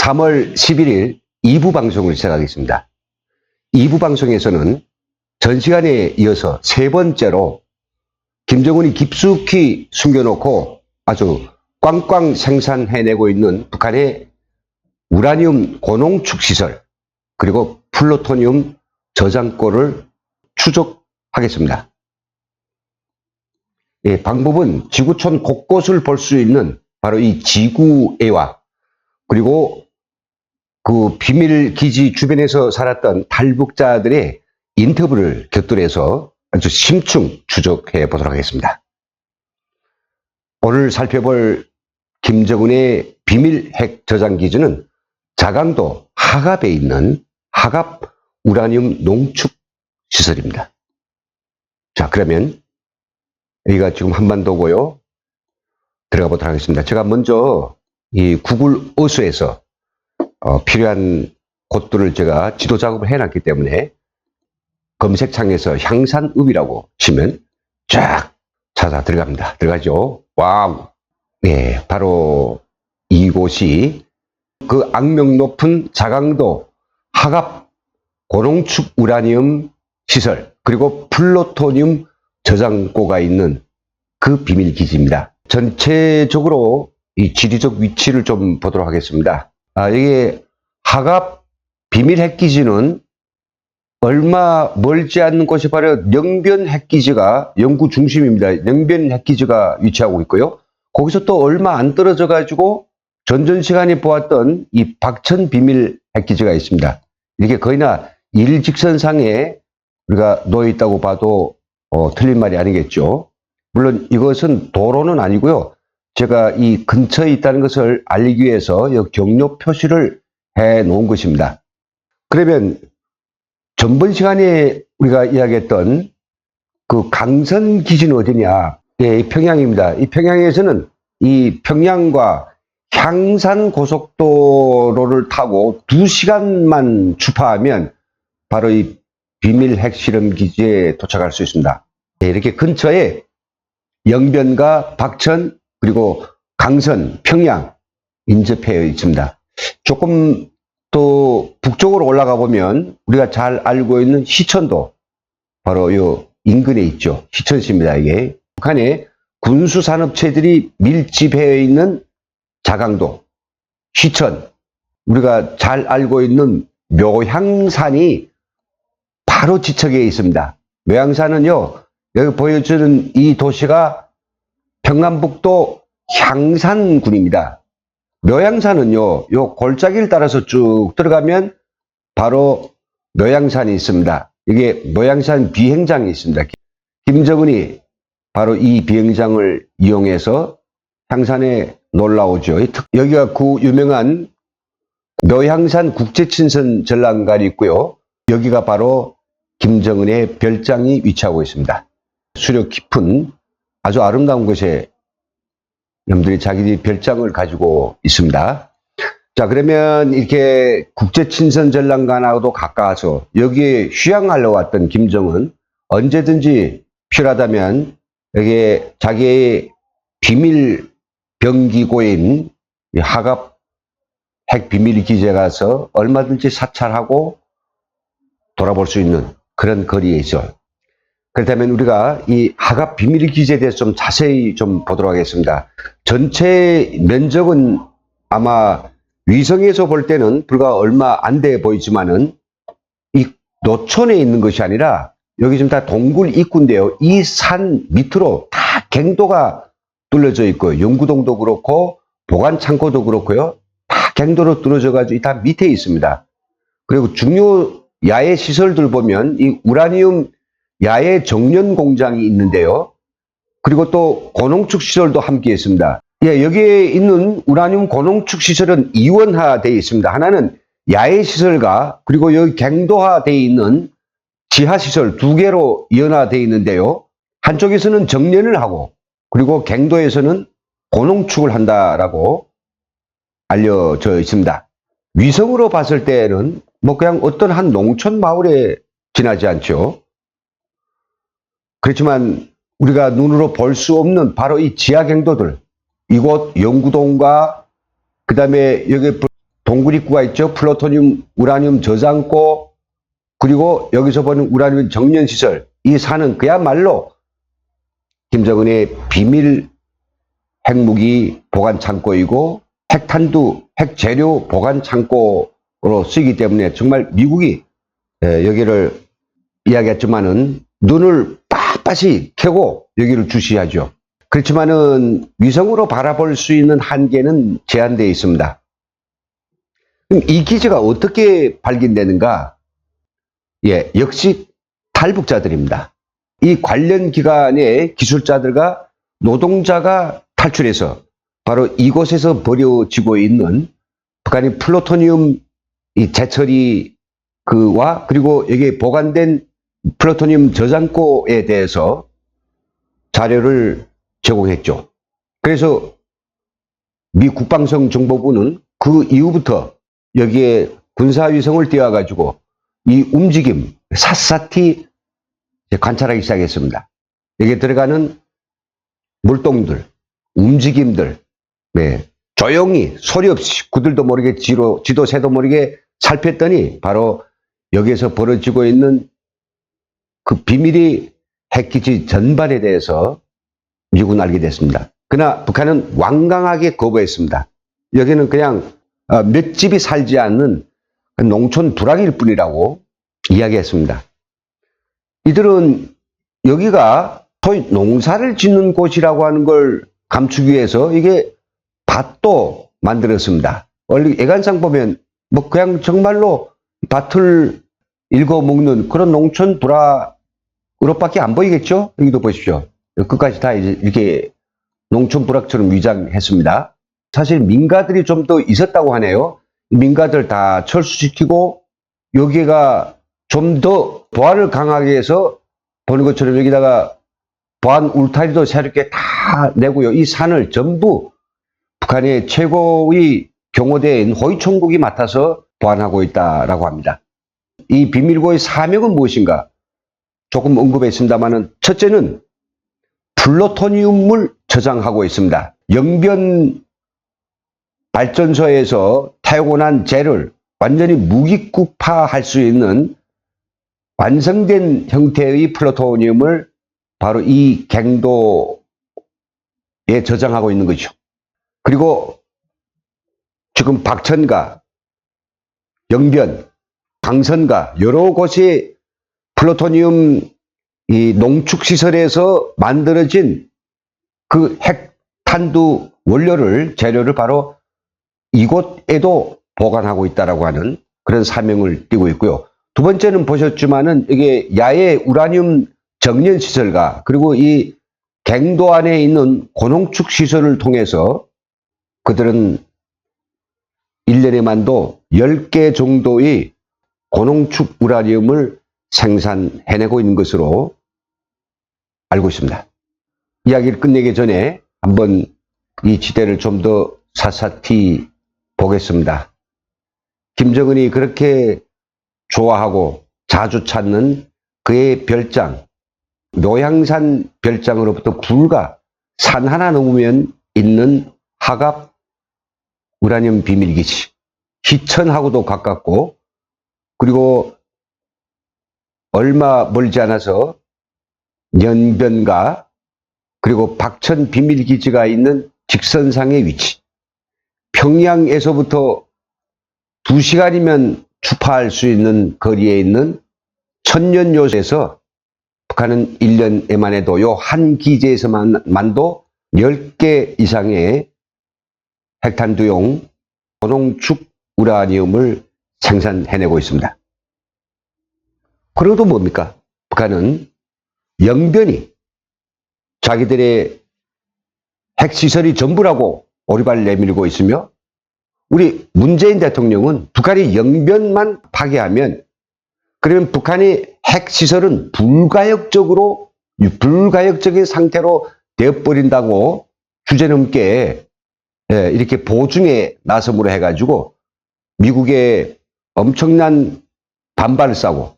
3월 11일 2부 방송을 시작하겠습니다. 2부 방송에서는 전 시간에 이어서 세 번째로 김정은이 깊숙이 숨겨놓고 아주 꽝꽝 생산해내고 있는 북한의 우라늄 고농축 시설 그리고 플루토늄 저장고를 추적하겠습니다. 예, 방법은 지구촌 곳곳을 볼 수 있는 바로 이 지구애와 그리고 그 비밀 기지 주변에서 살았던 탈북자들의 인터뷰를 곁들여서 아주 심층 추적해 보도록 하겠습니다. 오늘 살펴볼 김정은의 비밀 핵 저장 기지는 자강도 하갑에 있는 하갑 우라늄 농축 시설입니다. 자, 그러면 여기가 지금 한반도고요. 들어가 보도록 하겠습니다. 제가 먼저 이 구글 어수에서 어, 필요한 곳들을 제가 지도 작업을 해놨기 때문에 검색창에서 향산읍이라고 치면 쫙 찾아 들어갑니다. 들어가죠. 와우. 네, 바로 이곳이 그 악명 높은 자강도 하갑 고농축 우라늄 시설 그리고 플루토늄 저장고가 있는 그 비밀 기지입니다. 전체적으로 이 지리적 위치를 좀 보도록 하겠습니다. 아, 이게 하갑 비밀 핵기지는 얼마 멀지 않는 곳이 바로 영변 핵기지가 연구 중심입니다. 영변 핵기지가 위치하고 있고요. 거기서 또 얼마 안 떨어져 가지고 전전 시간에 보았던 이 박천 비밀 핵기지가 있습니다. 이게 거의나 일직선상에 우리가 놓여 있다고 봐도 어, 틀린 말이 아니겠죠. 물론 이것은 도로는 아니고요. 제가 이 근처에 있다는 것을 알리기 위해서 이 경로 표시를 해 놓은 것입니다. 그러면 전번 시간에 우리가 이야기했던 그 강선 기지는 어디냐? 예, 이 평양입니다. 이 평양에서는 이 평양과 향산 고속도로를 타고 두 시간만 주파하면 바로 이 비밀 핵실험 기지에 도착할 수 있습니다. 예, 이렇게 근처에 영변과 박천 그리고 강선, 평양 인접해 있습니다. 조금 또 북쪽으로 올라가 보면 우리가 잘 알고 있는 시천도 바로 요 인근에 있죠. 시천시입니다. 이게 북한의 군수 산업체들이 밀집해 있는 자강도, 시천, 우리가 잘 알고 있는 묘향산이 바로 지척에 있습니다. 묘향산은요, 여기 보여주는 이 도시가 평남북도 향산군입니다. 묘양산은요, 요 골짜기를 따라서 쭉 들어가면 바로 묘양산이 있습니다. 이게 묘양산 비행장이 있습니다. 김정은이 바로 이 비행장을 이용해서 향산에 놀라오죠. 여기가 그 유명한 묘향산 국제친선 전람관이 있고요. 여기가 바로 김정은의 별장이 위치하고 있습니다. 수려 깊은 아주 아름다운 곳에 놈들이 자기들이 별장을 가지고 있습니다. 자, 그러면 이렇게 국제친선 전람관하고도 가까워서 여기에 휴양하러 왔던 김정은 언제든지 필요하다면 여기에 자기의 비밀 병기고인 하갑 핵 비밀 기지에 가서 얼마든지 사찰하고 돌아볼 수 있는 그런 거리에 있죠. 그렇다면 우리가 이 하갑 비밀 기지에 대해서 좀 자세히 좀 보도록 하겠습니다. 전체 면적은 아마 위성에서 볼 때는 불과 얼마 안 돼 보이지만은 이 노천에 있는 것이 아니라 여기 지금 다 동굴 입구인데요. 이 산 밑으로 다 갱도가 뚫려져 있고 연구동도 그렇고 보관 창고도 그렇고요. 다 갱도로 뚫어져 가지고 다 밑에 있습니다. 그리고 중요 야외 시설들 보면 이 우라늄 야외 정년 공장이 있는데요. 그리고 또 고농축 시설도 함께 있습니다. 예, 여기에 있는 우라늄 고농축 시설은 이원화되어 있습니다. 하나는 야외 시설과 그리고 여기 갱도화되어 있는 지하 시설 두 개로 이원화되어 있는데요. 한쪽에서는 정년을 하고 그리고 갱도에서는 고농축을 한다라고 알려져 있습니다. 위성으로 봤을 때는 뭐 그냥 어떤 한 농촌 마을에 지나지 않죠. 그렇지만 우리가 눈으로 볼 수 없는 바로 이 지하 갱도들, 이곳 영구동과 그 다음에 여기 동굴입구가 있죠. 플루토늄, 우라늄 저장고, 그리고 여기서 보는 우라늄 정년시설. 이 산은 그야말로 김정은의 비밀 핵무기 보관 창고이고 핵탄두, 핵재료 보관 창고로 쓰이기 때문에 정말 미국이 에, 여기를 이야기했지만은 눈을 빳빳이 켜고 여기를 주시하죠. 그렇지만은 위성으로 바라볼 수 있는 한계는 제한되어 있습니다. 그럼 이 기지가 어떻게 발견되는가? 예, 역시 탈북자들입니다. 이 관련 기관의 기술자들과 노동자가 탈출해서 바로 이곳에서 버려지고 있는 북한의 플루토늄 이 재처리 그와 그리고 여기에 보관된 플루토늄 저장고에 대해서 자료를 제공했죠. 그래서 미 국방성 정보부는 그 이후부터 여기에 군사위성을 띄워가지고 이 움직임 샅샅이 관찰하기 시작했습니다. 여기에 들어가는 물동들, 움직임들, 네, 조용히 소리 없이 그들도 모르게 지도, 지도 새도 모르게 살폈더니 바로 여기에서 벌어지고 있는 그 비밀이 핵기지 전반에 대해서 미국은 알게 됐습니다. 그러나 북한은 완강하게 거부했습니다. 여기는 그냥 어, 몇 집이 살지 않는 농촌 부락일 뿐이라고 이야기했습니다. 이들은 여기가 소위 농사를 짓는 곳이라고 하는 걸 감추기 위해서 이게 밭도 만들었습니다. 원래 애간상 보면 뭐 그냥 정말로 밭을 읽어 먹는 그런 농촌 부락으로밖에 안 보이겠죠? 여기도 보십시오. 끝까지 다 이렇게 농촌 부락처럼 위장했습니다. 사실 민가들이 좀 더 있었다고 하네요. 민가들 다 철수시키고 여기가 좀 더 보안을 강하게 해서 보는 것처럼 여기다가 보안 울타리도 새롭게 다 내고요. 이 산을 전부 북한의 최고의 경호대인 호위총국이 맡아서 보안하고 있다라고 합니다. 이 비밀고의 사명은 무엇인가? 조금 언급했습니다만은 첫째는 플루토늄을 저장하고 있습니다. 영변 발전소에서 태고난 재를 완전히 무기국파할 수 있는 완성된 형태의 플루토늄을 바로 이 갱도에 저장하고 있는 거죠. 그리고 지금 박천가, 영변, 강선가 여러 곳이 플루토늄 이 농축 시설에서 만들어진 그 핵탄두 원료를 재료를 바로 이곳에도 보관하고 있다라고 하는 그런 사명을 띠고 있고요. 두 번째는 보셨지만은 이게 야외 우라늄 정년 시설과 그리고 이 갱도 안에 있는 고농축 시설을 통해서 그들은 1년에만도 10개 정도의 고농축 우라늄을 생산해내고 있는 것으로 알고 있습니다. 이야기를 끝내기 전에 한번 이 지대를 좀 더 사사히 보겠습니다. 김정은이 그렇게 좋아하고 자주 찾는 그의 별장, 노양산 별장으로부터 불과 산 하나 넘으면 있는 하갑 우라늄 비밀기지. 희천하고도 가깝고, 그리고 얼마 멀지 않아서 연변가, 그리고 박천 비밀기지가 있는 직선상의 위치. 평양에서부터 두 시간이면 주파할 수 있는 거리에 있는 천년요새에서 북한은 1년에만 해도 요 한 기지에서만도 10개 이상의 핵탄두용 고농축 우라늄을 생산해내고 있습니다. 그래도 뭡니까? 북한은 영변이 자기들의 핵시설이 전부라고 오리발 내밀고 있으며 우리 문재인 대통령은 북한이 영변만 파괴하면 그러면 북한의 핵시설은 불가역적으로 불가역적인 상태로 되어버린다고 주제넘게 예, 이렇게 보증에 나섬으로 해가지고 미국의 엄청난 반발을 싸고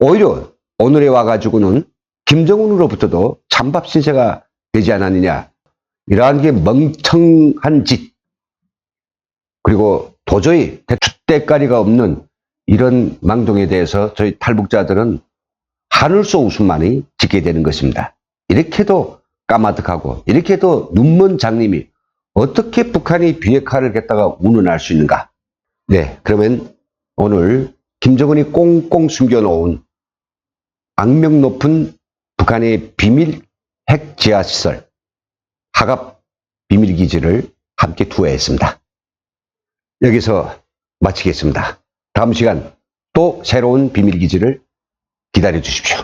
오히려 오늘에 와가지고는 김정은으로부터도 찬밥 신세가 되지 않았느냐 이러한 게 멍청한 짓 그리고 도저히 대추대가리가 없는 이런 망동에 대해서 저희 탈북자들은 하늘소 웃음만이 짓게 되는 것입니다. 이렇게도 까마득하고 이렇게도 눈먼 장님이 어떻게 북한이 비핵화를 했다가 운운할 수 있는가? 네, 그러면 오늘 김정은이 꽁꽁 숨겨놓은 악명 높은 북한의 비밀 핵 지하시설 하갑 비밀기지를 함께 투하했습니다. 여기서 마치겠습니다. 다음 시간 또 새로운 비밀기지를 기다려 주십시오.